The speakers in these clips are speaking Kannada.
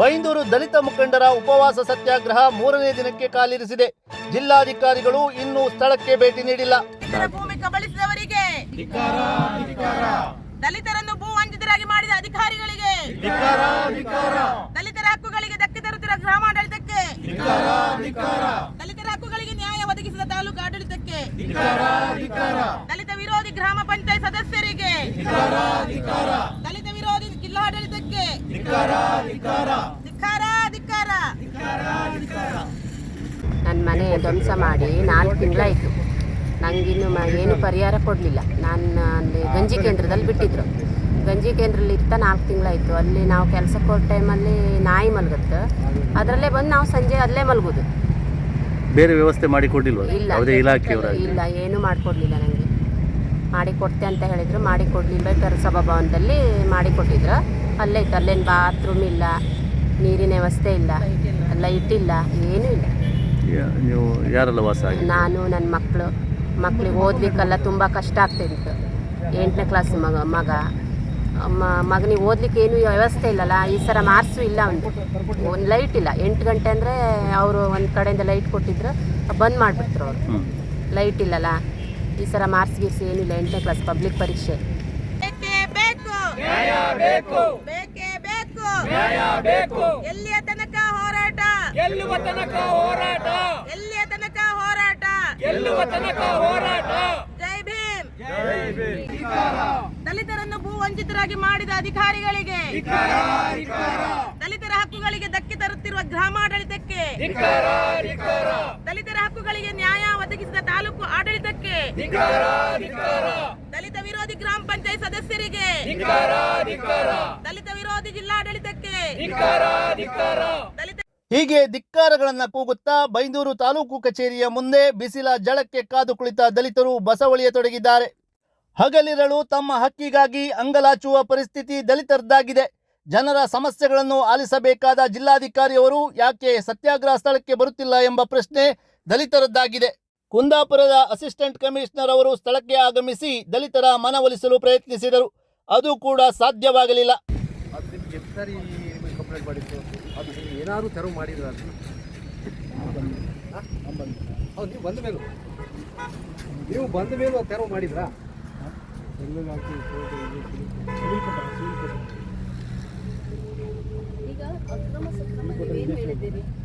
ಬೈಂದೂರು ದಲಿತ ಮುಖಂಡರ ಉಪವಾಸ ಸತ್ಯಾಗ್ರಹ ಮೂರನೇ ದಿನಕ್ಕೆ ಕಾಲಿರಿಸಿದೆ. ಜಿಲ್ಲಾಧಿಕಾರಿಗಳು ಇನ್ನೂ ಸ್ಥಳಕ್ಕೆ ಭೇಟಿ ನೀಡಿಲ್ಲ. ಭೂಮಿ ಕಬಳಿಸಿದವರಿಗೆ. ದಲಿತರನ್ನು ಭೂ ವಂಚಿತರಾಗಿ ಮಾಡಿದ ಅಧಿಕಾರಿಗಳಿಗೆ. ದಲಿತರ ಹಕ್ಕುಗಳಿಗೆ ಧಕ್ಕೆ ತರುತ್ತಿರುವ ಗ್ರಾಮಾಡಳಿತಕ್ಕೆ. ದಲಿತರ ಹಕ್ಕುಗಳಿಗೆ ನ್ಯಾಯ ಒದಗಿಸಿದ ತಾಲೂಕು ಆಡಳಿತಕ್ಕೆ. ದಲಿತ ವಿರೋಧಿ ಗ್ರಾಮ ಪಂಚಾಯತ್ ಸದಸ್ಯರಿಗೆ ದಲಿತ ವಿರೋಧಿ ಜಿಲ್ಲಾಡಳಿತಕ್ಕೆ ಧಿಕ್ಕಾರ ಧಿಕ್ಕಾರ ನನ್ನ ಮನೆ ಧ್ವಂಸ ಮಾಡಿ ನಾಲ್ಕು ತಿಂಗಳಾಯಿತು. ನನಗಿನ್ನು ಮ ಏನು ಪರಿಹಾರ ಕೊಡಲಿಲ್ಲ. ನಾನು ಅಲ್ಲಿ ಗಂಜಿ ಕೇಂದ್ರದಲ್ಲಿ ಬಿಟ್ಟಿದ್ರು. ಗಂಜಿ ಕೇಂದ್ರದಲ್ಲಿ ಇರ್ತಾ ನಾಲ್ಕು ತಿಂಗಳಾಯಿತು. ಅಲ್ಲಿ ನಾವು ಕೆಲಸಕ್ಕೆ ಹೋದ ಟೈಮಲ್ಲಿ ನಾಯಿ ಮಲಗುತ್ತೆ. ಅದರಲ್ಲೇ ಬಂದು ನಾವು ಸಂಜೆ ಅಲ್ಲೇ ಮಲಗೋದು. ಬೇರೆ ವ್ಯವಸ್ಥೆ ಮಾಡಿ ಕೊಟ್ಟಿಲ್ವ ಇಲ್ಲ ಏನು ಇಲಾಖೆಯವರಾಗಿ ಇಲ್ಲ ಏನೂ ಮಾಡಿಕೊಡ್ಲಿಲ್ಲ ನನಗೆ ಮಾಡಿ ಕೊಡ್ತೆ ಅಂತ ಹೇಳಿದ್ರು. ಮಾಡಿ ಕೊಡಲಿಲ್ಲ ಬೇಕಾದ್ರೆ ಮಾಡಿಕೊಟ್ಟಿದ್ರು. ಮಾಡಿ ಕೊಟ್ಟಿದ್ರು ಅಲ್ಲೇ ಇತ್ತು. ಅಲ್ಲೇನು ಬಾತ್ರೂಮ್ ಇಲ್ಲ ನೀರಿನ ವ್ಯವಸ್ಥೆ ಇಲ್ಲ ಲೈಟ್ ಇಲ್ಲ ಏನೂ ಇಲ್ಲ. ನೀವು ಯಾರೆಲ್ಲ ವಾಸ ನಾನು ನನ್ನ ಮಕ್ಕಳು. ಮಕ್ಳಿಗೆ ಓದ್ಲಿಕ್ಕೆಲ್ಲ ತುಂಬ ಕಷ್ಟ ಆಗ್ತಿತ್ತು. ಎಂಟನೇ ಕ್ಲಾಸ್ ಮಗ ಮಗ. ಮ- ಮಗನಿಗೆ ಓದ್ಲಿಕ್ಕೆ ಏನು ವ್ಯವಸ್ಥೆ ಇಲ್ಲಲ್ಲ. ಈ ಸಲ ಮಾರ್ಕ್ಸು ಇಲ್ಲ ಅವನಿಗೆ. ಒಂದು ಲೈಟ್ ಇಲ್ಲ. ಎಂಟು ಗಂಟೆ ಅಂದರೆ ಅವರು ಒಂದು ಕಡೆಯಿಂದ ಲೈಟ್ ಕೊಟ್ಟಿದ್ರು. ಬಂದ್ ಮಾಡಿಬಿಟ್ರು ಅವರು. ಲೈಟ್ ಇಲ್ಲಲ್ಲ. ಈ ಸಲ ಮಾರ್ಕ್ಸ್ ಗೀರ್ಸ್ ಏನಿಲ್ಲ ಎಂಟನೇ ಕ್ಲಾಸ್ ಪಬ್ಲಿಕ್ ಪರೀಕ್ಷೆ. ಬೇಕೇ ಬೇಕು. ಬೇಕೇ. ಬೇಕು ಎಲ್ಲಿಯ ತನಕ ಹೋರಾಟ? ಗೆಲ್ಲುವ ತನಕ ಹೋರಾಟ. ಎಲ್ಲಿಯ ತನಕ ಹೋರಾಟ? ಗೆಲ್ಲುವ ತನಕ ಹೋರಾಟ. ಜೈ ಭೀಮ್. ದಲಿತರನ್ನು ಭೂ ವಂಚಿತರಾಗಿ ಮಾಡಿದ ಅಧಿಕಾರಿಗಳಿಗೆ. ದಲಿತರ ಹಕ್ಕುಗಳಿಗೆ ಧಕ್ಕೆ ತರುತ್ತಿರುವ ಗ್ರಾಮಾಡಳಿತಕ್ಕೆ. ದಲಿತರ ಹಕ್ಕುಗಳಿಗೆ ನ್ಯಾಯ ತಾಲೂಕು ಆಡಳಿತಕ್ಕೆ ದಲಿತ ವಿರೋಧಿ ಗ್ರಾಮ ಪಂಚಾಯತ್ ಸದಸ್ಯರಿಗೆ ದಲಿತ ವಿರೋಧಿ ಜಿಲ್ಲಾಡಳಿತಕ್ಕೆ ದಲಿತ ಹೀಗೆ ಧಿಕ್ಕಾರಗಳನ್ನು ಕೂಗುತ್ತಾ ಬೈಂದೂರು ತಾಲೂಕು ಕಚೇರಿಯ ಮುಂದೆ ಬಿಸಿಲ ಜಳಕ್ಕೆ ಕಾದು ಕುಳಿತ ದಲಿತರು ಬಸವಳಿಯ ತೊಡಗಿದ್ದಾರೆ. ಹಗಲಿರಳು ತಮ್ಮ ಹಕ್ಕಿಗಾಗಿ ಅಂಗಲಾಚುವ ಪರಿಸ್ಥಿತಿ ದಲಿತರದ್ದಾಗಿದೆ. ಜನರ ಸಮಸ್ಯೆಗಳನ್ನು ಆಲಿಸಬೇಕಾದ ಜಿಲ್ಲಾಧಿಕಾರಿಯವರು ಯಾಕೆ ಸತ್ಯಾಗ್ರಹ ಸ್ಥಳಕ್ಕೆ ಬರುತ್ತಿಲ್ಲ ಎಂಬ ಪ್ರಶ್ನೆ ದಲಿತರದ್ದಾಗಿದೆ. ಕುಂದಾಪುರದ ಅಸಿಸ್ಟೆಂಟ್ ಕಮಿಷನರ್ ಅವರು ಸ್ಥಳಕ್ಕೆ ಆಗಮಿಸಿ ದಲಿತರ ಮನವೊಲಿಸಲು ಪ್ರಯತ್ನಿಸಿದರು. ಅದು ಕೂಡ ಸಾಧ್ಯವಾಗಲಿಲ್ಲ. ಏನಾದರೂ ತೆರವು ಮಾಡಿದ್ರ ನೀವು ಬಂದ ಮೇಲೂ? ನೀವು ಬಂದ ಮೇಲೂ ತೆರವು ಮಾಡಿದ್ರಾ?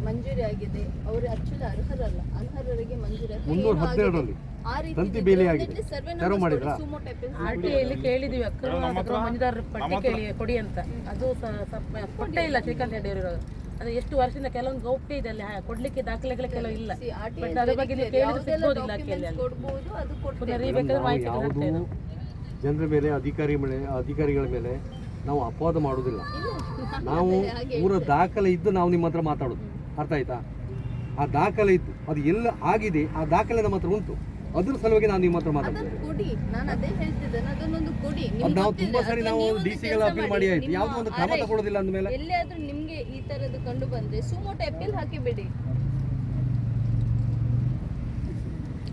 ಹೇಳಿದ್ದೀರಿ ಮಂಜೂರಿ ಆಗಿದೆ. ಅವರು ಆಕ್ಚುಲಿ ಅರ್ಹರಲ್ಲ. ಅನರ್ಹರಿಗೆ ಮಂಜೂರಿ. ಆಗಿದೆ. ಮುನ್ನೂರ ಏನೂ ಹದಿನೇಳರಲ್ಲಿ. ಆಗಿಲ್ಲ. ಆ ರೀತಿ. ಸರ್ವೆ ತೆರವು ನಂಬರ್ಸ್ ಮಾಡಿದ್ರಾ? ಕೊಡಿ, ಸುಮೋ ಟೈಪ್ ಅಲ್ಲಿ ಆರ್ ಟಿ ಐಲಿ ಕೇಳಿದೀವಿ ಅಕ್ರಮ ಮಂಜುದಾರ ಪಟ್ಟಿ ಕೇಳಿ ಕೊಡಿ ಅಂತ. ಅದು ಕೊಟ್ಟೇ ಇಲ್ಲ ಶ್ರೀಕಾಂತ್ ರೆಡ್ಡಿ ಅವರು ಅದು ಎಷ್ಟು ವರ್ಷದಿಂದ ಕೆಲವೊಂದು ಗೌಪ್ಯ ಇದೆ ಅಲ್ಲಿ ಕೊಡ್ಲಿಕ್ಕೆ ದಾಖಲೆಗಳು ಕೆಲವು ಇಲ್ಲ. ಬಟ್ ಅದ್ರ ಬಗ್ಗೆ ನೀವು ಕೇಳಿದ್ರೆ ಯಾವುದೆಲ್ಲ ಸಿಗ್ಬೋದು documents ಇಲಾಖೆಯಲ್ಲಿ ಅದು ಪುನಃ ಕೊಡ್ತೇವೆ ಮಾಹಿತಿ ನಾವು. ಜನರ ಮೇಲೆ ಅಧಿಕಾರಿ ಮೇಲೆ ಅಧಿಕಾರಿಗಳ ಮೇಲೆ ನಾವು ಅಪವಾದ ಮಾಡೋದಿಲ್ಲ. ನಾವು ಪೂರ ದಾಖಲೆ ಇದ್ದು ನಾವು ನಿಮ್ಮ ಹತ್ರ ಮಾತಾಡೋದು. ಅರ್ಥ ಆಯ್ತಾ? ಆ ದಾಖಲೆ ಇತ್ತು. ಅದು ಎಲ್ಲ ಆಗಿದೆ. ಆ ದಾಖಲೆ ನಮ್ಮ ಹತ್ರ ಉಂಟು. ಅದ್ರ ಸಲುವಾಗಿ ನಾನು ನಿಮ್ಮ ಹತ್ರ ಮಾತಾಡ್ತೇನೆ. ನಾವು ತುಂಬಾ ಸರಿ ನಾವು ಡಿ ಕೆಲ್ಸ ಅಪೀಲ್ ಮಾಡಿ, ಆಯ್ತು ಯಾವುದೋ ಒಂದು ಕ್ರಮ ತಗೊಳ್ಳೋದಿಲ್ಲ ಅಂದಮೇಲೆ. ಎಲ್ಲಿಯಾದ್ರೂ ನಿಮ್ಗೆ ಈ ತರದ್ದು ಕಂಡು ಬಂದ್ರೆ ಸುಮೋಟ ಅಪೀಲ್ ಹಾಕಿಬಿಡಿ.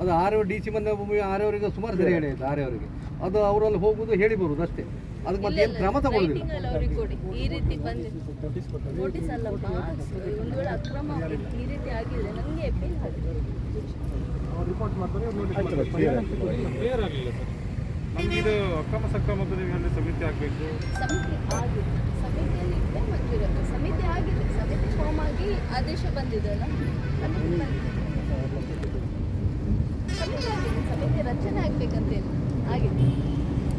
ಅದು ಆರು ಡಿ ಸಿ ಬಂದ ಆರವರಿಗೆ ಸುಮಾರು ಸರಿ ಹೇಳಿ ಆಯ್ತು ಆರವರಿಗೆ ಅದು ಅವರಲ್ಲಿ ಹೋಗುದು ಹೇಳಿ ಬರುದು ಅಷ್ಟೇ. ಅದಕ್ಕೆ ಮತ್ತೆ ಏನು ಕ್ರಮ ತಗೊಳ್ಳೋದಿಲ್ಲ. ಈ ರೀತಿ ಬಂದು ನೋಟಿಸ್ ಅಲ್ಲಪ್ಪ ಒಂದು ವೇಳೆ ಅಕ್ರಮ ಈ ರೀತಿ ಆಗಿದೆ ನನಗೆ ಅಪೀಲ್ ಮಾಡ್ತಾರೆ ಕ್ಲಿಯರ್ ಆಗಲಿಲ್ಲ ಸರ್. ನಮ್ಗೆ ಇದು ಅಕ್ರಮ ಸಕ್ರಮದಲ್ಲಿ ಅಲ್ಲಿ ಸಮಿತಿ ಆಗಬೇಕು. ಸಮಿತಿ ಆಗಿದೆ. ಸಮಿತಿಯಲ್ಲಿ ಮಂಜೂರು ಆಗಿದೆ. ಸಮಿತಿ ಆಗಿದೆ. ಸಮಿತಿ ಫಾರ್ಮ್ ಆಗಿ ಆದೇಶ ಬಂದಿದೆಯಲ್ಲ ಸಮಿತಿ ಬಂದಿದೆ. ಸಮಿತಿ ಆಗಿದೆ. ಸಮಿತಿ ರಚನೆ ಆಗ್ಬೇಕಂತೇನು ಆಗಿದೆ.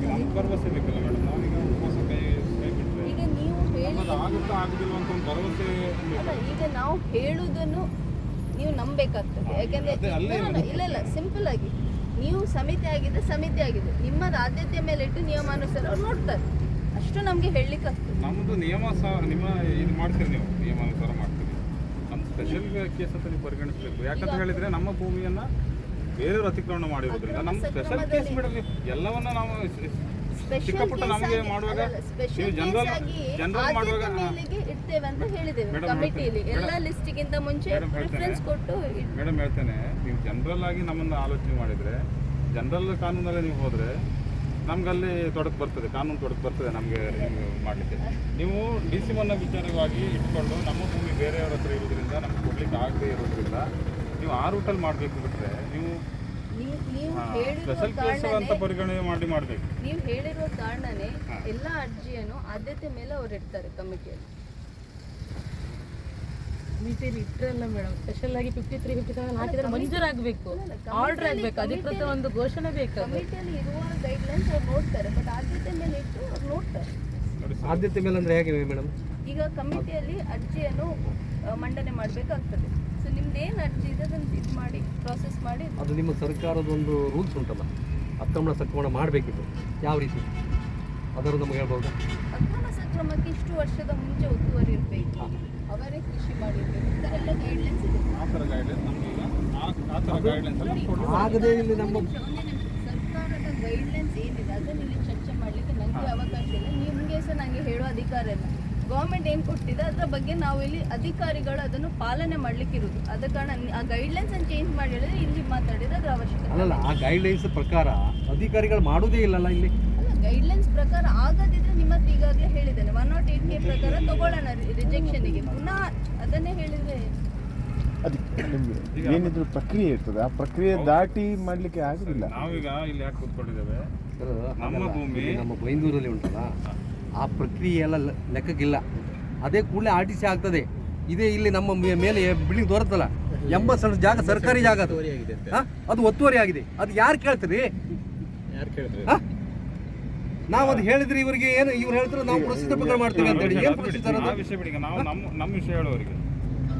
ನಮ್ಗೆ ಭರವಸೆ ಬೇಕಲ್ಲ ಮೇಡಮ್ ನಾವೀಗ ಉಪವಾಸ ಕೈ ಕೈ ಬಿಟ್ಟರೆ ಈಗ ನೀವು ಹೇಳಿ ಆಗುತ್ತಾ ಆಗುದಿಲ್ಲ ಅಂತ ಒಂದು ಭರವಸೆ ಅಲ್ಲ ಈಗ ನಾವು ಹೇಳುವುದನ್ನು ನೀವು ನಂಬೇಕಾಗ್ತದೆ ಯಾಕೆಂದ್ರೆ ಇಲ್ಲ ಇಲ್ಲ ಸಿಂಪಲ್ ಆಗಿ. ನೀವು ಸಮಿತಿ ಆಗಿದೆ ಸಮಿತಿ ಆಗಿದೆ. ನಿಮ್ಮ ಆದ್ಯತೆ ಮೇಲೆ ಇಟ್ಟು ನಿಯಮಾನುಸಾರ ಅವ್ರು ನೋಡ್ತಾರೆ. ಅಷ್ಟು ನಮಗೆ ಹೇಳಲಿಕ್ಕೆ ಆಗ್ತದೆ. ನಮ್ಮದು ನಿಯಮ ಸಹ ನಿಮ್ಮ ಇದು ಮಾಡ್ತೀರಿ ನೀವು ನಿಯಮಾನುಸಾರ ಮಾಡ್ತೀರಿ. ನಮ್ಮ ಸ್ಪೆಷಲ್ ಕೇಸ್ ಅಂತ ನೀವು ಪರಿಗಣಿಸಬೇಕು. ಯಾಕಂತ ಹೇಳಿದ್ರೆ ನಮ್ಮ ಭೂಮಿಯನ್ನ ಬೇರೆಯವರು ಅತಿಕ್ರಮಣ ಮಾಡಿರೋದ್ರಿಂದ ನಮ್ಮ ಸ್ಪೆಷಲ್ ಕೇಸ್ ಮೇಡಮ್ ಎಲ್ಲವನ್ನ ನಾವು ಚಿಕ್ಕಪುಟ್ಟ ಚಿಕ್ಕ ನಮಗೆ ಮಾಡುವಾಗ ನೀವು ಜನರಲ್ ಜನರಲ್ ಮಾಡುವಾಗ ಅಂತ ಹೇಳಿದ್ದೇವೆ ಕಮಿಟಿಲಿ. ಎಲ್ಲ ಲಿಸ್ಟಿಗಿಂತ ಮುಂಚೆ ಪ್ರಿಫರೆನ್ಸ್ ಕೊಟ್ಟು ಮೇಡಮ್ ಹೇಳ್ತೇನೆ ನೀವು ಜನರಲ್ ಆಗಿ ನಮ್ಮನ್ನು ಆಲೋಚನೆ ಮಾಡಿದರೆ ಜನರಲ್ ಕಾನೂನಲ್ಲಿ ನೀವು ಹೋದರೆ ನಮ್ಗೆ ಅಲ್ಲಿ ತೊಡಕು ಬರ್ತದೆ ಕಾನೂನು ತೊಡಕು ಬರ್ತದೆ ನಮಗೆ ಮಾಡಲಿಕ್ಕೆ. ನೀವು ಡಿ ಸಿ ಮನ್ನ ವಿಚಾರವಾಗಿ ಇಟ್ಕೊಂಡು ನಮ್ಮ ಭೂಮಿ ಬೇರೆಯವ್ರ ಹತ್ರ ಇರೋದ್ರಿಂದ ನಮ್ಗೆ ಕೊಡ್ಲಿಕ್ಕೆ ಆಗದೆ ಇರೋದ್ರಿಂದ ನೀವು ಆ ರೂಟಲ್ಲಿ ಮಾಡಬೇಕು ಬಿಟ್ಟರೆ ನೀವು ನೀವು ಹೇಳಿರುವ ಸ್ಪೆಷಲ್ ಕೇಸ್ ಅಂತ ಕಾರಣನೇ ಪರಿಗಣನೆ ಮಾಡಿ ಮಾಡಬೇಕು. ನೀವು ಹೇಳಿರುವ ಕಾರಣನೇ ಎಲ್ಲ ಅರ್ಜಿಯನ್ನು ಆದ್ಯತೆ ಮೇಲೆ ಅವ್ರು ಇಡ್ತಾರೆ ಕಮಿಟಿಯಲ್ಲಿ. ಕಮಿಟಿಯಲ್ಲಿ ಇಟ್ಟರಲ್ಲ ಮೇಡಮ್ ಸ್ಪೆಷಲ್ ಆಗಿ ಫಿಫ್ಟಿ ತ್ರೀ ಫಿಫ್ಟಿ ಸೆವೆನ್ ಹಾಕಿದ್ರೆ ಮಂಜೂರಾಗಬೇಕು. ಆರ್ಡರ್ ಆಗಬೇಕು. ಅಧಿಕೃತ ಒಂದು ಘೋಷಣೆ ಬೇಕು ಕಮಿಟಿಯಲ್ಲಿ ಇರುವ ಗೈಡ್ಲೈನ್ಸ್ ಅವ್ರು ನೋಡ್ತಾರೆ ಬಟ್ ಆದ್ಯತೆ ಮೇಲೆ ಇಟ್ಟು ಅವ್ರು ನೋಡ್ತಾರೆ. ನೋಡಿ ಸರ್. ಆದ್ಯತೆ ಮೇಲೆ ಅಂದ್ರೆ ಹೇಗೆ ಮೇಡಮ್ ಈಗ ಕಮಿಟಿಯಲ್ಲಿ ಅರ್ಜಿಯನ್ನು ಆ, ಮಂಡನೆ ಮಾಡಬೇಕಾಗ್ತದೆ. ಸೊ ನಿಮ್ದು ಏನು ಅರ್ಜಿ ಇದೆ? ಅದನ್ನು ಇದು ಮಾಡಿ ಪ್ರಾಸೆಸ್ ಮಾಡಿ. ಅದು ನಿಮ್ಮ ಸರ್ಕಾರದ ಒಂದು ರೂಲ್ಸ್ ಉಂಟಲ್ಲ ಅಕ್ರಮಣ ಸಕ್ರಮಣ ಮಾಡಬೇಕಿತ್ತು. ಯಾವ ರೀತಿ? ಅದರ ನಮಗೆ ಹೇಳ್ಬೋದು? ಅಕ್ರಮ ಸಕ್ರಮಕ್ಕೆ ಇಷ್ಟು ವರ್ಷದ ಮುಂಚೆ ಒತ್ತುವರಿ ಇರಬೇಕು. ಅವರೇ ಕೃಷಿ ಮಾಡಿರ್ಬೇಕು. ಈ ಥರ ಎಲ್ಲ ಗೈಡ್ಲೈನ್ಸ್ ಇದೆ. ಆ ಥರ ಗೈಡ್ಲೈನ್ಸ್ ನಮಗೀಗ ಆ ಆ ಥರ ಗೈಡ್ಲೈನ್ಸ್ ಎಲ್ಲ ಆಗದೇ ಇಲ್ಲಿ ನಮ್ಮ. ಸರ್ಕಾರದ ಗೈಡ್ಲೈನ್ಸ್ ಏನಿದೆ ಅದನ್ನು ಇಲ್ಲಿ ಚರ್ಚೆ ಮಾಡಲಿಕ್ಕೆ ನನಗೆ ಅವಕಾಶ ಇಲ್ಲ. ನಿಮಗೆ ಸಹ ನನಗೆ ಹೇಳೋ ಅಧಿಕಾರ ಇಲ್ಲ. ಗೌರ್ಮೆಂಟ್ ಏನು ಕೊಟ್ಟಿದೆ ಅದರ ಬಗ್ಗೆ ನಾವು ಇಲ್ಲಿ ಅಧಿಕಾರಿಗಳು ಅದನ್ನು ಪಾಲನೆ ಮಾಡ್ಲಿಕ್ಕೆ ಇರೋದು ಅದ ಕಾರಣ ಆ ಗೈಡ್ಲೈನ್ಸ್ ಅನ್ನು ಚೇಂಜ್ ಮಾಡಿ ಹೇಳಿದ್ರೆ ಇಲ್ಲಿ ಮಾತಾಡಿದ್ರೆ ಅದರ ಅವಶ್ಯಕತೆ ಅಲ್ಲ ಆ ಗೈಡ್ಲೈನ್ಸ್ ಪ್ರಕಾರ ಅಧಿಕಾರಿಗಳು ಮಾಡೋದೇ ಇಲ್ಲಲ್ಲ ಇಲ್ಲಿ? ಅಲ್ಲ ಗೈಡ್ಲೈನ್ಸ್ ಪ್ರಕಾರ ಆಗದಿದ್ರೆ ನಿಮ್ಮ ಹತ್ರ ಈಗಾಗಲೇ ಹೇಳಿದ್ದೇನೆ ಒನ್ ನಾಟ್ ಏಟ್ ಕೆ ಪ್ರಕಾರ ತಗೊಳ್ಳೋಣ ರಿಜೆಕ್ಷನ್ಗೆ ಪುನಃ ಅದನ್ನೇ ಹೇಳಿದ್ರೆ ಅದಕ್ಕೆ ನಿಮಗೆ ಏನಿದ್ರು ಪ್ರಕ್ರಿಯೆ ಇರ್ತದೆ ಆ ಪ್ರಕ್ರಿಯೆ ದಾಟಿ ಮಾಡಲಿಕ್ಕೆ ಆಗುದಿಲ್ಲ. ನಾವೀಗ ಇಲ್ಲಿ ಯಾಕೆ ಕೂತ್ಕೊಂಡಿದ್ದೇವೆ? ನಮ್ಮ ಭೂಮಿ- ನಮ್ಮ ಬೈಂದೂರಲ್ಲಿ ಉಂಟಲ್ಲ? ಆ ಪ್ರಕ್ರಿಯೆ ಎಲ್ಲ ಲೆಕ್ಕಕ್ಕಿಲ್ಲ. ಅದೇ ಕೂಡಲೇ ಆರ್ ಟಿ ಸಿ ಆಗ್ತದೆ. ಇದೇ ಇಲ್ಲಿ ನಮ್ಮ ಮೇ- ಮೇಲೆ ಬಿಲ್ಡಿಂಗ್ ತೋರುತ್ತಲ್ಲ ಎಂಬತ್ತು ಸಣ್ಣ ಜಾಗ ಸರ್ಕಾರಿ ಜಾಗ ಅದು? ಅದು ಒತ್ತುವರಿ ಆಗಿದೆ. ಅದು ಯಾರು ಕೇಳ್ತೀರಿ ಹಾ? ನಾವು ಅದು ಹೇಳಿದ್ರೆ ಇವರಿಗೆ ಏನು ಇವ್ರು ಹೇಳ್ತಾರೆ ನಾವು ಪ್ರಸಿದ್ಧ ಪ್ರಕಾರ ಮಾಡ್ತೀವಿ ಅಂತ ಹೇಳಿ. ಏನು ಬಿಡಿ. ಬಿಡಿ ನಾವು ನಮ್ಮ ನಮ್ಮ ವಿಷಯ ಹೇಳೋರಿಗೆ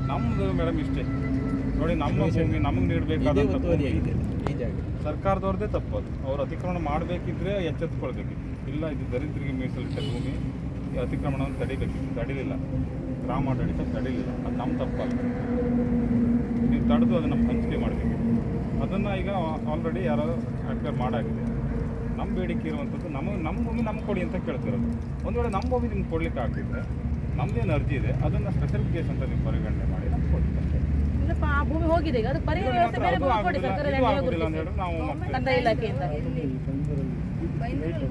ನಮ್ಮದು ಮೇಡಮ್ ಇಷ್ಟೇ. ನೋಡಿ ನಮ್ಮ ಭೂಮಿ ನಮಗೆ ನೀಡಬೇಕಾದ ಸರ್ಕಾರದವ್ರದ್ದೇ ತಪ್ಪು ಅದು. ಅವ್ರು ಅತಿಕ್ರಮಣ ಮಾಡಬೇಕಿದ್ರೆ ಎಚ್ಚೆತ್ತುಕೊಳ್ಬೇಕಿತ್ತು ಇಲ್ಲ ಇದು ದರಿದ್ರಿಗೆ ಮೀಸಲಿಟ್ಟ ಭೂಮಿ ಈ ಅತಿಕ್ರಮಣವನ್ನು ತಡಿಬೇಕು. ತಡಿಲಿಲ್ಲ. ಗ್ರಾಮಾಡಳಿತ ತಡಿಲಿಲ್ಲ. ಅದು ನಮ್ಮ ತಪ್ಪಲ್ಲ. ನೀವು ತಡೆದು ಅದನ್ನು ಹಂಚಿಕೆ ಮಾಡಬೇಕು. ಅದನ್ನು ಈಗ ಆಲ್ರೆಡಿ ಯಾರೋ ಅಕ್ವೈರ್ ಮಾಡಾಗಿದೆ. ನಮ್ಮ ಬೇಡಿಕೆ ಇರುವಂಥದ್ದು ನಮ್ಮ ನಮ್ಮ ಭೂಮಿ ನಮ್ಗೆ ಕೊಡಿ ಅಂತ ಕೇಳ್ತಿರೋದು. ಒಂದು ವೇಳೆ ನಮ್ಮ ಭೂಮಿ ನಿಮ್ಗೆ ಕೊಡ್ಲಿಕ್ಕೆ ಆಗ್ತಿದ್ರೆ ನಮ್ಮದೇನು ಅರ್ಜಿ ಇದೆ ಅದನ್ನು ಸ್ಪೆಷಲ್ ಕೇಸ್ ಅಂತ ನೀವು ಪರಿಗಣನೆ ಮಾಡಿ ನಮ್ಗೆ ಕೊಡಿ. ಭೂಮಿ ಹೋಗಿದೆ ಈಗ. ಅದು ಪರಿಹಾರ ವ್ಯವಸ್ಥೆ ಬೇರೆ ಭೂಮಿ ಕೊಡಿ ಸರ್ಕಾರ ನಾವು ಕಂದಾಯ ಇಲಾಖೆಯಿಂದ.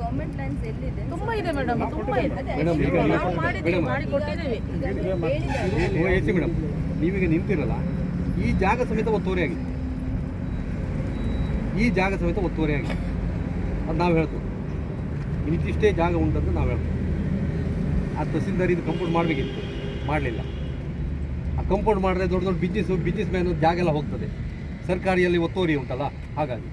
ಗೌರ್ಮೆಂಟ್ ಲ್ಯಾಂಡ್ಸ್ ಎಲ್ಲಿದೆ? ತುಂಬಾ ಇದೆ ಮೇಡಮ್ ತುಂಬಾ ಇದೆ. ಅದೇ ಮೇಡಮ್, ಈಗ ನಾವು ಮಾಡಿದ್ದೀವಿ ಮಾಡಿ ಕೊಟ್ಟಿದ್ದೀವಿ ಈಗಾಗಲೇ ಹೇಳಿದ್ದಾರೆ ಓ ಎಸ್ ಸಿ ಮೇಡಮ್ ನೀವೀಗ ನಿಂತಿರಲ್ಲ ಈ ಜಾಗ ಸಮೇತ ಒತ್ತುವರಿ ಆಗಿದೆ ಈ ಜಾಗ ಸಮೇತ ಒತ್ತುವರಿ ಆಗಿದೆ ಅದು ನಾವು ಹೇಳ್ತೀವಿ. ಇಂತಿಷ್ಟೇ ಜಾಗ ಉಂಟಂತ ನಾವು ಹೇಳ್ತೀವಿ. ಆ ತಹಸೀಲ್ದಾರ್ ಇದು ಕಂಪೌಂಡ್ ಮಾಡಬೇಕಿತ್ತು. ಮಾಡಲಿಲ್ಲ. ಆ ಕಂಪೌಂಡ್ ಮಾಡಿದ್ರೆ ದೊಡ್ಡ ದೊಡ್ಡ ಬಿಸ್ನೆಸ್ಸು ಬಿಸ್ನೆಸ್ ಮ್ಯಾನ್ ಜಾಗ ಎಲ್ಲ ಹೋಗ್ತದೆ. ಸರ್ಕಾರಿಯಲ್ಲಿ ಒತ್ತುವರಿ ಉಂಟಲ್ಲ ಹಾಗಾಗಿ.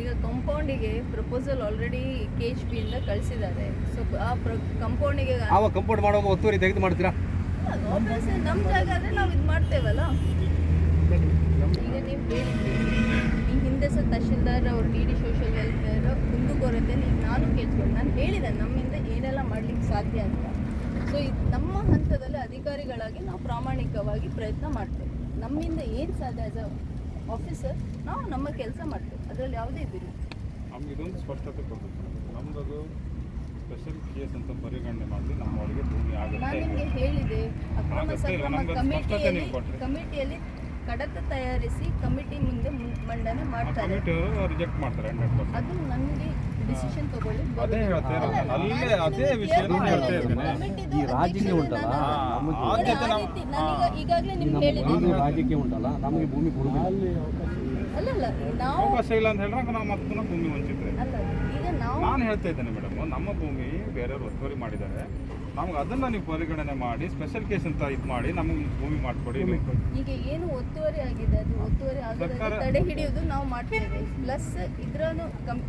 ಈಗ ಕಂಪೌಂಡಿಗೆ proposal already K H P ಇಂದ ಕಳಿಸಿದ್ದಾರೆ. ಸೊ ಆ ಕಂಪೌಂಡಿಗೆ ಆವಾಗ ಕಂಪೌಂಡ್ ಮಾಡುವಾಗ ಒತ್ತುವರಿ ತೆಗೆದು ಮಾಡ್ತೀರಾ? ನಮ್ಮ ಜಾಗ ಆದರೆ ನಾವು ಇದು ಮಾಡ್ತೇವಲ್ಲ. ಈಗ ನೀವು ಈ ಹಿಂದೆ ಸಹ ತಹಶೀಲ್ದಾರ್ ಅವ್ರು ಡಿ ಡಿ ಸೋಷಿಯಲ್ ವೆಲ್ಫೇರ್ ಈಗ ನಾನು ಕೇಳ್ತೀನಿ. ನಾನು ಹೇಳಿದೆ ನಮ್ಮಿಂದ ಏನೆಲ್ಲ ಮಾಡ್ಲಿಕ್ಕೆ ಸಾಧ್ಯ ಅಂತ. ಸೊ ನಮ್ಮ ಹಂತದಲ್ಲಿ ಅಧಿಕಾರಿಗಳಾಗಿ ನಾವು ಪ್ರಾಮಾಣಿಕವಾಗಿ ಪ್ರಯತ್ನ ಮಾಡ್ತೇವೆ. ನಮ್ಮಿಂದ ಏನು ಸಾಧ್ಯ ಆಸ್ ಅ ಆಫೀಸರ್ ನಾವು ನಮ್ಮ ಕೆಲಸ ಮಾಡ್ತೇವೆ. ಅದರಲ್ಲಿ ಯಾವುದೇ ಇದಿಲ್ಲ ನಮ್ಗೆ ಇದೊಂದು ಸ್ಪಷ್ಟತೆ ಕೊಡಬೇಕು. ನಮ್ಮದು ಸ್ಪೆಷಲ್ ಕೇಸ್ ಅಂತ ಪರಿಗಣನೆ ಮಾಡಿ ನಮ್ಮವರಿಗೆ ಭೂಮಿ ನಾನು ಆಗುತ್ತೆ ನಿಮಗೆ ಹೇಳಿದೆ ಅಕ್ರಮ ಆಗುತ್ತೆ ಇಲ್ಲ, ಸಕ್ರಮ ನಮ್ಗೆ ಅದು ಸ್ಪಷ್ಟತೆ ಕಮಿಟಿಯಲ್ಲಿ ನೀವು ಕೊಟ್ರಿ. ಕಮಿಟಿಯಲ್ಲಿ ಕಡತ ತಯಾರಿಸಿ ಕಮಿಟಿ ಮುಂದೆ ಮಂಡನೆ ಮಾಡ್ತಾರೆ. ಕಮಿಟಿಯವರು ರಿಜೆಕ್ಟ್ ಮಾಡ್ತಾರೆ ಹಂಡ್ರೆಡ್ ಪರ್ಸೆಂಟ್ ಅದು ನಮಗೆ ಡಿಸಿಷನ್ ತಗೊಳ್ಳಿ ಅದೇ ಹೇಳ್ತಾ ಇರೋದು. ಅಲ್ಲೇ ಅದೇ ನಿಮಗೆ ವಿಷಯ ಹೇಳ್ತಾ ಇದ್ದೇನೆ ಈ ರಾಜಕೀಯ ಉಂಟಲ್ಲ, ನಮಗೆ ನಾವು- ಈಗಾಗಲೇ ನಿಮ್ಗೆ ನಮ್ಮ ಉಂಟಲ್ಲ? ನಮಗೆ ಭೂಮಿ ಕೊಡುವುದಿಲ್ಲ ಅಲ್ಲಲ್ಲ ನಾವು ಅವಕಾಶ ಇಲ್ಲ ಅಂತ ಹೇಳಿದ್ರೆ ನಾವು ಮತ್ತೆ ಭೂಮಿ ವಂಚಿದ್ರೆ ಅಲ್ಲ ಈಗ ನಾವು ನಾನು ಹೇಳ್ತಾ ಇದ್ದೇನೆ ಮೇಡಮ್ ನಮ್ಮ ಭೂಮಿ ಬೇರೆಯವರು ಒತ್ತುವರಿ ಮಾಡಿದ್ದಾರೆ. ನಮ್ಗೆ ಅದನ್ನ ನೀವು ಪರಿಗಣನೆ ಮಾಡಿ ಸ್ಪೆಷಲ್ ಕೇಸ್ ಅಂತ ಇದು ಮಾಡಿ ನಮಗೆ ಭೂಮಿ ಮಾಡಿಕೊಡಿ. ಈಗ ಏನು ಒತ್ತುವರಿ ಆಗಿದೆ ಅದು ಒತ್ತುವರಿ ಆಗಿದೆ ತಡೆ ಹಿಡಿಯೋದು ನಾವು ಮಾಡ್ತೇವೆ. ಪ್ಲಸ್ ಇದ್ರನ್ನು ಕಮ್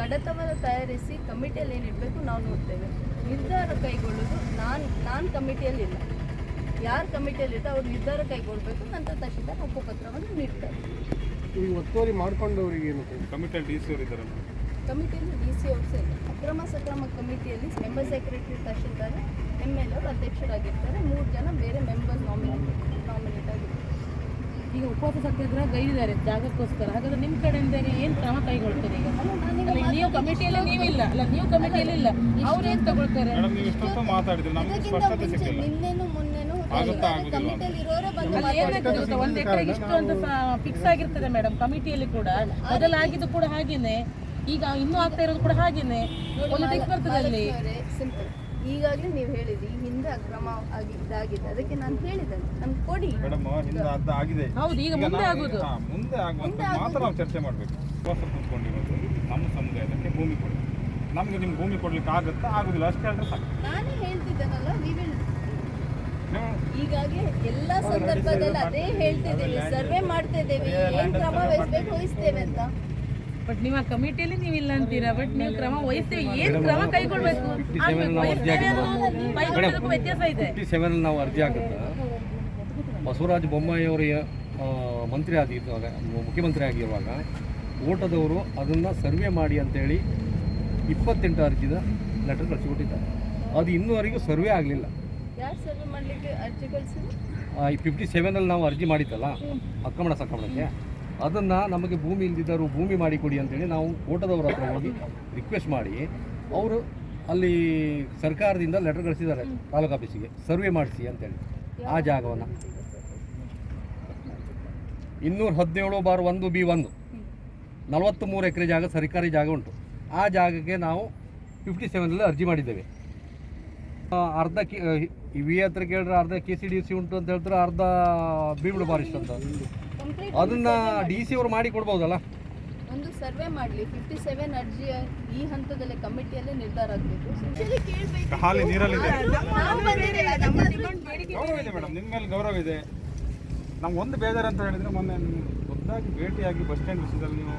ಕಡತವನ್ನು ತಯಾರಿಸಿ ಕಮಿಟಿಯಲ್ಲಿ ಏನಿಡಬೇಕು ನಾವು ನೋಡ್ತೇವೆ. ನಿರ್ಧಾರ ಕೈಗೊಳ್ಳೋದು ನಾನು ನಾನು ಕಮಿಟಿಯಲ್ಲಿ ಇಲ್ಲ. ಯಾರು ಕಮಿಟಿಯಲ್ಲಿ ಇರ್ತಾರೆ ಅವ್ರು ನಿರ್ಧಾರ ಕೈಗೊಳ್ಳಬೇಕು ನಂತರ ತಕ್ಷಣ ಹಕ್ಕುಪತ್ರವನ್ನು ನೀಡ್ತಾರೆ. ಈಗ ಒತ್ತುವರಿ ಮಾಡ್ಕೊಂಡವರಿಗೆ ಏನು ಕಮಿಟಿಯಲ್ಲಿ ಡಿ ಸಿ ಅವರು ಇದ್ದಾರೆ ಕಮಿಟಿಯಲ್ಲಿ ಡಿ ಸಿ ಅವರು ಸೇರಿ. ಅಕ್ರಮ ಸಕ್ರಮ ಕಮಿಟಿಯಲ್ಲಿ member secretary tahsildar M L ಅವರು ಅಧ್ಯಕ್ಷರಾಗಿರ್ತಾರೆ. ಮೂರು ಜನ ಬೇರೆ ಮೆಂಬರ್ ನಾಮಿನೇಟ್ ನಾಮಿನೇಟ್ ಆಗಿರ್ತಾರೆ. ಈಗ ಉಪವಾಸ ಸತ್ಯಾಗ್ರಹ ಗೈದಿದ್ದಾರೆ ಜಾಗಕ್ಕೋಸ್ಕರ. ಹಾಗಾದ್ರೆ ನಿಮ್ಮ ಕಡೆಯಿಂದ ಏನು ಕ್ರಮ ಕೈಗೊಳ್ತಾರೆ ಈಗ? ಅಲ್ಲ, ನೀವು ಕಮಿಟಿಯಲ್ಲಿ ನೀವಿಲ್ಲ. ಅಲ್ಲ ನೀವು ಕಮಿಟಿಯಲ್ಲಿ ಇಲ್ಲ ಅವ್ರು ಏನು ತಗೊಳ್ತಾರೆ? ಮೇಡಮ್ ನೀವು ಇಷ್ಟೊತ್ತು ಮಾತಾಡಿದ್ರೆ. ನಮಗೆ ಸ್ಪಷ್ಟತೆ ಸಿಕ್ಕಿಲ್ಲ ನಿನ್ನೆನೂ ಮೊನ್ನೆನೂ ಒಂದು ಎಕರೆಗೆ ಇಷ್ಟು ಅಂತ ಫಿಕ್ಸ್ ಆಗಿರ್ತದೆ ಮೇಡಮ್ ಕಮಿಟಿಯಲ್ಲಿ ಕೂಡ. ಮೊದಲಾಗಿದ್ದು ಕೂಡ ಹಾಗೇನೆ. ಈಗ ಇನ್ನೂ ಆಗ್ತಾ ಇರೋದು ಕೂಡ ಹಾಗೇನೆ. ಪೊಲಿಟಿಕ್ಸ್ ಬರ್ತದೆ ಅಲ್ಲಿ. ಸಿಂಪಲ್ ಈಗಾಗಲೇ ನೀವು ಹೇಳಿದ್ರಿ ಹಿಂದೆ ಅಕ್ರಮ ಆಗಿ ಇದಾಗಿದೆ. ಅದಕ್ಕೆ ನಾನು ಹೇಳಿದೆ ನಮ್ಗೆ ಕೊಡಿ. ಮೇಡಮ್ ಹಿಂದೆ ಅರ್ಧ ಆಗಿದೆ. ಹೌದು ಈಗ ಮುಂದೆ ಆಗುದು. ಮುಂದೆ ಆಗುವಂತ ಮಾತ್ರ ನಾವು ಚರ್ಚೆ ಮಾಡಬೇಕು. ಉಪವಾಸ ಕೂತ್ಕೊಂಡಿರೋದು ನಮ್ಮ ಸಮುದಾಯಕ್ಕೆ ಭೂಮಿ ಕೊಡಿ ನಮಗೆ ನಿಮ್ಗೆ ಭೂಮಿ ಕೊಡ್ಲಿಕ್ಕೆ ಆಗುತ್ತಾ ಆಗುದಿಲ್ಲ? ಅಷ್ಟೇ ಹೇಳಿದ್ರೆ ಸಾಕು. ನಾನೇ ಹೇಳ್ತಿದ್ದೇನಲ್ಲ will ನೀವು ಎಲ್ಲ ಎಲ್ಲಾ ಸಂದರ್ಭದಲ್ಲಿ ಅದೇ ಹೇಳ್ತಿದ್ದೀವಿ ಸರ್ವೆ ಮಾಡ್ತಾ ಇದ್ದೇವೆ ಏನ್ ಕ್ರಮ ವಹಿಸ್ಬೇಕು ವಹಿಸ್ತೇವೆ ಅಂತ. ಬಟ್ ನಿಮ್ಮ ಕಮಿಟಿಯಲ್ಲಿ ನೀವು ಇಲ್ಲ ಅಂತೀರಾ? ಬಟ್ ನೀವು ಕ್ರಮ ವಹಿಸ್ತೇವೆ ಏನ್ ಕ್ರಮ ಕೈಗೊಳ್ಬೇಕು? ವ್ಯತ್ಯಾಸ ಇದೆ. ಫಿಫ್ಟಿ ಸೆವೆನ್ ನಾವು ಅರ್ಜಿ ಆಗುತ್ತೆ ಬಸವರಾಜ ಬೊಮ್ಮಾಯಿ ಅವರು ಮಂತ್ರಿ ಆಗಿದ್ದಾಗ ಮುಖ್ಯಮಂತ್ರಿ ಆಗಿರುವಾಗ ಓಟದವರು ಅದನ್ನು ಸರ್ವೆ ಮಾಡಿ ಅಂತೇಳಿ ಇಪ್ಪತ್ತೆಂಟು ಅರ್ಜಿದ ಲೆಟರ್ ಕಳಿಸಿಕೊಟ್ಟಿದ್ದಾರೆ. ಅದು ಇನ್ನೂವರೆಗೂ ಸರ್ವೆ ಆಗಲಿಲ್ಲ. ಫಿಫ್ಟಿ ಸೆವೆನಲ್ಲಿ ನಾವು ಅರ್ಜಿ ಮಾಡಿತ್ತಲ್ಲ ಅಕ್ರಮಣ ಸಕ್ರಮಣಕ್ಕೆ ಅದನ್ನು ನಮಗೆ ಭೂಮಿ ಇಲ್ದಿದ್ದರು ಭೂಮಿ ಮಾಡಿಕೊಡಿ ಅಂತೇಳಿ ನಾವು ಕೋಟದವ್ರ ಹತ್ರ ಹೋಗಿ ರಿಕ್ವೆಸ್ಟ್ ಮಾಡಿ ಅವರು ಅಲ್ಲಿ ಸರ್ಕಾರದಿಂದ ಲೆಟರ್ ಕಳಿಸಿದ್ದಾರೆ ತಾಲೂಕು ಆಫೀಸಿಗೆ ಸರ್ವೆ ಮಾಡಿಸಿ ಅಂತೇಳಿ ಆ ಜಾಗವನ್ನು. ಇನ್ನೂರ ಹದಿನೇಳು ಬಾರ್ ಒಂದು ಬಿ ಒಂದು ನಲವತ್ತ್ಮೂರು ಎಕರೆ ಜಾಗ ಸರ್ಕಾರಿ ಜಾಗ ಉಂಟು ಆ ಜಾಗಕ್ಕೆ ನಾವು ಫಿಫ್ಟಿ ಸೆವೆನಲ್ಲಿ ಅರ್ಜಿ ಮಾಡಿದ್ದೇವೆ. ಅರ್ಧ ಕೆ ವಿ ಹತ್ರ ಕೇಳಿದ್ರೆ ಅರ್ಧ ಕೆ ಸಿ ಡಿ ಸಿ ಉಂಟು ಅಂತ ಹೇಳಿದ್ರೆ ಅರ್ಧ ಬೀಮ್ಳು ಫಾರೆಸ್ಟ್ ಅಂತ. ಅದನ್ನ ಡಿ ಸಿ ಅವರು ಮಾಡಿ ಕೊಡ್ಬೋದಲ್ಲ? ಒಂದು ಸರ್ವೆ ಮಾಡಲಿ. ಫಿಫ್ಟಿ ಸೆವೆನ್ ಅರ್ಜಿ ಈ ಹಂತದಲ್ಲಿ ಕಮಿಟಿಯಲ್ಲಿ ನಿರ್ಧಾರ ಆಗಬೇಕು. ಕೇಳಬೇಕು. ಖಾಲಿ ನೀರಲ್ಲಿದೆ. ಗೌರವ ಇದೆ ಮೇಡಮ್ ನಿಮ್ಮ ಮೇಲೆ ಗೌರವ ಇದೆ. ನಮ್ಗೆ ಒಂದು ಬೇಜಾರು ಅಂತ ಹೇಳಿದ್ರೆ ಮೊನ್ನೆ ಖುದ್ದಾಗಿ ಭೇಟಿಯಾಗಿ ಬಸ್ ಸ್ಟ್ಯಾಂಡ್ ವಿಷಯದಲ್ಲಿ ನೀವು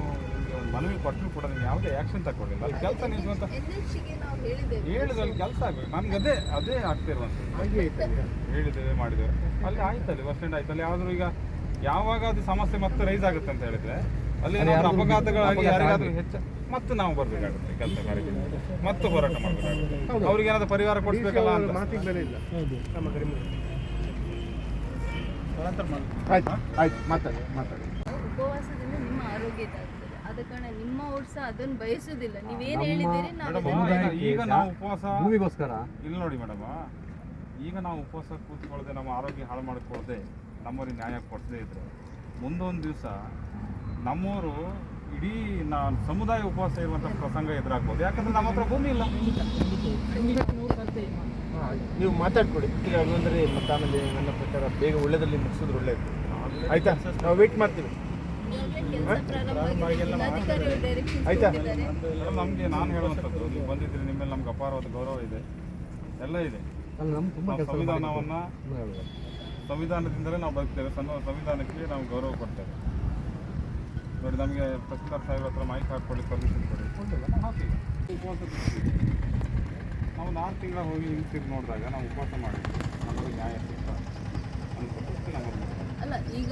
ಮನವಿ ಕೊಟ್ಟರು ಕೂಡ ನೀವು ಯಾವುದೇ ಆ್ಯಕ್ಷನ್ ತಗೊಂಡಿಲ್ಲ ಅಲ್ಲಿ ಕೆಲಸ ನಿಜವಂತ ಹೇಳಿದಲ್ಲಿ ಕೆಲಸ ಆಗಬೇಕು ನಮ್ಗೆ ಅದೇ ಅದೇ ಆಗ್ತಿರುವಂಥದ್ದು. ಹೇಳಿದ್ದೇವೆ ಮಾಡಿದ್ದೇವೆ. ಅಲ್ಲಿ ಆಯ್ತಲ್ಲಿ ಬಸ್ ಸ್ಟ್ಯಾಂಡ್ ಆಯ್ತಲ್ಲಿ. ಯಾವ್ದಾದ್ರು ಈಗ ಯಾವಾಗ ಅದು ಸಮಸ್ಯೆ ಮತ್ತೆ ರೈಸ್ ಆಗುತ್ತೆ ಅಂತ ಹೇಳಿದ್ರೆ ಅಲ್ಲಿ ಅಲ್ಲಿ ಏನಾದ್ರು ಅಪಘಾತಗಳಾಗಿ ಅಪಘಾತ ಯಾರಿಗಾದ್ರೂ ಹೆಚ್ಚು ಮತ್ತೆ ನಾವು ಬರ್ಬೇಕಾಗುತ್ತೆ ಕೆಲಸ ಕಾರ್ಯಕ್ಕೆ ಮತ್ತೆ ಹೋರಾಟ ಮಾಡಬೇಕಾಗುತ್ತೆ. ಅವ್ರಿಗೆ ಏನಾದ್ರು ಪರಿಹಾರ ಕೊಡಿಸ್ಬೇಕಲ್ಲ ಅಂತ. ಆಯ್ತು. ಆಯ್ತು ಮಾತಾಡಿ ಮಾತಾಡಿ. ಉಪವಾಸದಿಂದ ನಿಮ್ಮ ಆರೋಗ್ಯ ಕಾರಣ ನಿಮ್ಮ ಓಟ್ಸ ಅದನ್ನ ಬಯಸುದಿಲ್ಲ ನೀವೇನ್ ಹೇಳಿದಿರಿ ನಾವು ಅದನ್ನ ಈಗ ನಾವು ಉಪವಾಸ ಭೂಮಿಗೋಸ್ಕರ? ಇಲ್ಲಿ ನೋಡಿ ಮೇಡಮ್ ಈಗ ನಾವು ಉಪವಾಸ ಕೂತ್ಕೊಳ್ಳದೆ ನಮ್ಮ ಆರೋಗ್ಯ ಹಾಳು ಮಾಡಿಕೊಳ್ಳದೆ ನಮ್ಮವ್ರಿಗೆ ನ್ಯಾಯ ಕೊಡದೇ ಇದ್ರೆ ಮುಂದೊಂದು ದಿವಸ ನಮ್ಮೂರು ಇಡೀ ನಾ ಸಮುದಾಯ ಉಪವಾಸ ಇರುವಂಥ ಪ್ರಸಂಗ ಎದುರಾಗ್ಬೋದು. ಯಾಕಂದ್ರೆ ನಮ್ಮ ಹತ್ರ ಭೂಮಿ ಇಲ್ಲ. ನೀವು ಮಾತಾಡ್ಕೊಡಿ. ಅದು ಅಂದ್ರೆ ಮತ್ತೆ ಆಮೇಲೆ ನನ್ನ ಪ್ರಕಾರ ಬೇಗ ಒಳ್ಳೆದಲ್ಲಿ ಮುಗಿಸಿದ್ರೆ ಒಳ್ಳೇದು. ಆಯ್ತಾ? ನಾವು ವೇಟ್ ಮಾಡ್ತೀವಿ. ಆಯ್ತಾ? ನಮಗೆ ನಾನು ಹೇಳುವಂಥದ್ದು ನೀವು ಬಂದಿದ್ದೀರಿ ನಿಮ್ಮ ಮೇಲೆ ನಮ್ಗೆ ಅಪಾರವಾದ ಗೌರವ ಇದೆ ಎಲ್ಲ ಇದೆ ಸಂವಿಧಾನವನ್ನು ನಾವು ಸಂವಿಧಾನವನ್ನ ಸಂವಿಧಾನದಿಂದಲೇ ನಾವು ಬದುಕ್ತೇವೆ. ಸಮ ಸಂವಿಧಾನಕ್ಕೆ ನಾವು ಗೌರವ ಕೊಡ್ತೇವೆ. ನೋಡಿ ನಮಗೆ ತಹಸೀಲ್ದಾರ್ ಸಾಹೇಬ್ರ ಹತ್ರ ಮೈಕ್ ಹಾಕ್ಕೊಳ್ಳಿ ಪರ್ಮಿಷನ್ ಕೊಡಿ. ನಾವು ಹಾಕಿಲ್ಲ ನಾವು ನಾಲ್ಕು ತಿಂಗಳ ಹೋಗಿ ಹಿಂತಿರುಗಿ ನೋಡಿದಾಗ ನಾವು ಉಪವಾಸ ಮಾಡಿದ್ವಿ. ನಮಗೆ ನ್ಯಾಯ ಸಿಗ್ತಾ ಅಂತ ಅಲ್ಲ ಈಗ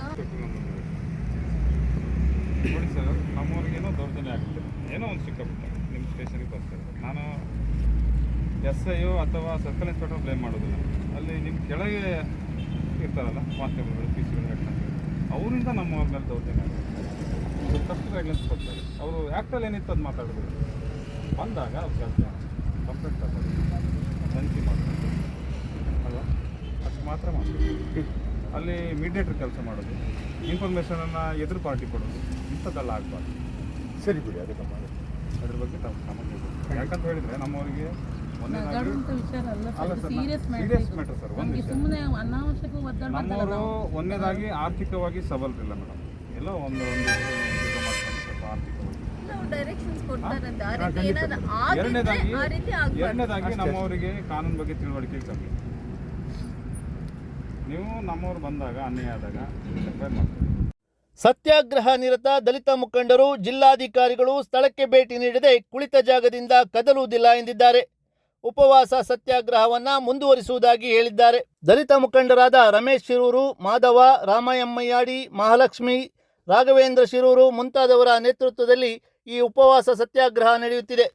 ನೋಡಿ ಸರ್ ನಮ್ಮವ್ರಿಗೇನೋ ದೌರ್ಜನ್ಯ ಆಗುತ್ತೆ. ಏನೋ ಒಂದು ಸಿಕ್ಕಾಬಿಟ್ಟೆ ನಿಮ್ಮ ಸ್ಟೇಷನ್ಗೆ ಬರ್ತಾರೆ. ನಾನು ಎಸ್ ಐ ಅಥವಾ ಸರ್ಕಲ್ ಇನ್ಸ್ಪೆಕ್ಟರ್ ಬ್ಲೇಮ್ ಮಾಡೋದಿಲ್ಲ. ಅಲ್ಲಿ ನಿಮ್ಮ ಕೆಳಗೆ ಇರ್ತಾರಲ್ಲ, ಕಾನ್ಸ್ಟೇಬಲ್ಗಳು, ಪಿ ಸಿಗಳು ಅವರಿಂದ ನಮ್ಮವ್ರ ಮೇಲೆ ದೌರ್ಜನ್ಯ ಆಗುತ್ತೆ. ತಪ್ಪು ಗೈಡ್ಲೈನ್ಸ್ ಕೊಡ್ತಾರೆ. ಅವರು ಆ್ಯಕ್ಟಲ್ಲಿ ಏನಿತ್ತು ಅದು ಮಾತಾಡಬೇಕು ಬಂದಾಗ ಅವ್ರು ಕೆಲಸ ಕಂಪ್ಲೇಂಟ್ ತಗೊಳ್ಳಿ ತನಿಖೆ ಮಾಡ್ತಾರೆ. ಅಲ್ವಾ? ಅಷ್ಟು ಮಾತ್ರ ಮಾಡ್ತೀವಿ ಅಲ್ಲಿ ಮೀಡಿಯೇಟರ್ ಕೆಲಸ ಮಾಡೋದು. ಇನ್ಫಾರ್ಮೇಷನನ್ನು ಎದುರು ಪಾರ್ಟಿ ಕೊಡೋದು. ಇಂಥದ್ದೆಲ್ಲ ಆಗಬಾರ್ದು ಸರಿ ಬಿಡಿ ಅದಕ್ಕೆ ಮಾಡಿ ಅದ್ರ ಬಗ್ಗೆ ತಾವು ಕ್ರಮ ತಗೊಳ್ಬೇಕು. ಯಾಕಂತ ಹೇಳಿದ್ರೆ ನಮ್ಮವರಿಗೆ ನಮ್ಮವರು ಒಂದನೇದಾಗಿ ಆರ್ಥಿಕವಾಗಿ ಸಬಲರಿಲ್ಲ ಮೇಡಮ್. ಎಲ್ಲ ಒಂದು ಒಂದು ಎರಡನೇದಾಗಿ ಆ ರೀತಿ ಆಗ್ಬಾರ್ದು. ಎರಡನೇದಾಗಿ ನಮ್ಮವರಿಗೆ ಕಾನೂನು ಬಗ್ಗೆ ತಿಳುವಳಿಕೆ ಕಮ್ಮಿ ನೀವು ನಮ್ಮವ್ರು ಬಂದಾಗ ಅನ್ಯಾಯ ಆದಾಗ ಎಫ್ ಮಾಡ್ತೀವಿ. ಸತ್ಯಾಗ್ರಹ ನಿರತ ದಲಿತ ಮುಖಂಡರು ಜಿಲ್ಲಾಧಿಕಾರಿಗಳು ಸ್ಥಳಕ್ಕೆ ಭೇಟಿ ನೀಡದೆ ಕುಳಿತ ಜಾಗದಿಂದ ಕದಲುವುದಿಲ್ಲ ಎಂದಿದ್ದಾರೆ. ಉಪವಾಸ ಸತ್ಯಾಗ್ರಹವನ್ನ ಮುಂದುವರಿಸುವುದಾಗಿ ಹೇಳಿದ್ದಾರೆ. ದಲಿತ ಮುಖಂಡರಾದ ರಮೇಶ್ ಶಿರೂರು, ಮಾಧವ ರಾಮಯ್ಯಮ್ಮಯ್ಯಾಡಿ ಮಹಾಲಕ್ಷ್ಮಿ, ರಾಘವೇಂದ್ರ ಶಿರೂರು ಮುಂತಾದವರ ನೇತೃತ್ವದಲ್ಲಿ ಈ ಉಪವಾಸ ಸತ್ಯಾಗ್ರಹ ನಡೆಯುತ್ತಿದೆ.